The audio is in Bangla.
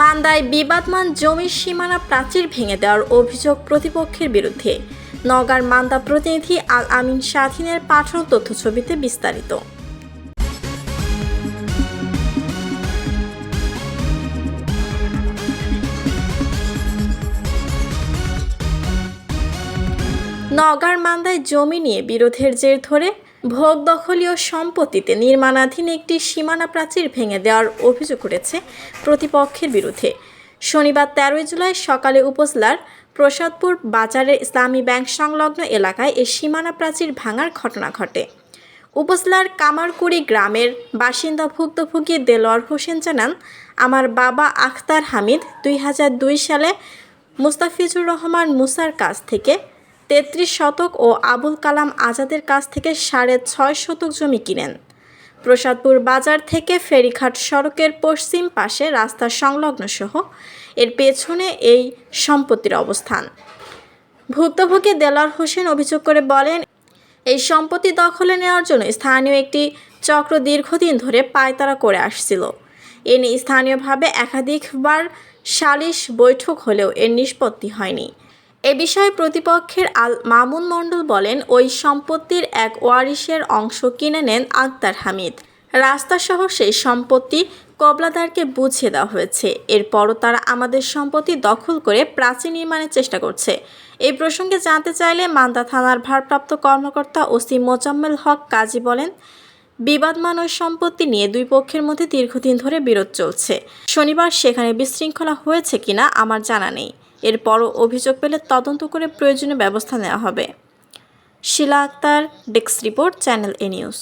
মান্দায় বিবাদমান জমির সীমানা প্রাচীর ভেঙে দেওয়ার অভিযোগ প্রতিপক্ষের বিরুদ্ধে। নগার মান্দা প্রতিনিধি আল আমিন স্বাধীনের পাঠানো তথ্যছবিতে বিস্তারিত। নগার মান্দায় জমি নিয়ে বিরোধের জের ধরে ভোগ দখলীয় সম্পত্তিতে নির্মাণাধীন একটি সীমানা প্রাচীর ভেঙে দেওয়ার অভিযোগ উঠেছে প্রতিপক্ষের বিরুদ্ধে। শনিবার তেরোই জুলাই সকালে উপজেলার প্রসাদপুর বাজারের ইসলামী ব্যাংক সংলগ্ন এলাকায় এই সীমানা প্রাচীর ভাঙার ঘটনা ঘটে। উপজেলার কামারকুড়ি গ্রামের বাসিন্দা ভুক্তভোগী দেলোয়ার হোসেন জানান, আমার বাবা আখতার হামিদ দুই দুই সালে মুস্তাফিজুর রহমান মুসার কাছ থেকে তেত্রিশ শতক ও আবুল কালাম আজাদের কাছ থেকে সাড়ে ছয় শতক জমি কিনেন। প্রসাদপুর বাজার থেকে ফেরিঘাট সড়কের পশ্চিম পাশে রাস্তার সংলগ্ন সহ এর পেছনে এই সম্পত্তির অবস্থান। ভুক্তভোগী দেলার হোসেন অভিযোগ করে বলেন, এই সম্পত্তি দখলে নেওয়ার জন্য স্থানীয় একটি চক্র দীর্ঘদিন ধরে পায়তারা করে আসছিল। এ নিয়ে স্থানীয়ভাবে একাধিকবার সালিশ বৈঠক হলেও এর নিষ্পত্তি হয়নি। এ বিষয়ে প্রতিপক্ষের আল মামুন মণ্ডল বলেন, ওই সম্পত্তির এক ওয়ারিশের অংশ কিনে নেন আক্তার হামিদ। রাস্তাসহ সেই সম্পত্তি কবলাদারকে বুঝিয়ে দেওয়া হয়েছে। এরপরও তারা আমাদের সম্পত্তি দখল করে প্রাচীর নির্মাণের চেষ্টা করছে। এই প্রসঙ্গে জানতে চাইলে মান্দা থানার ভারপ্রাপ্ত কর্মকর্তা ওসি মোজাম্মেল হক কাজী বলেন বিবাদমান ওই সম্পত্তি নিয়ে দুই পক্ষের মধ্যে দীর্ঘদিন ধরে বিরোধ চলছে। শনিবার সেখানে বিশৃঙ্খলা হয়েছে কিনা আমার জানা নেই। এরপরও অভিযোগ পেলে তদন্ত করে প্রয়োজনীয় ব্যবস্থা নেওয়া হবে। Shila Akter, desk report, channel A news.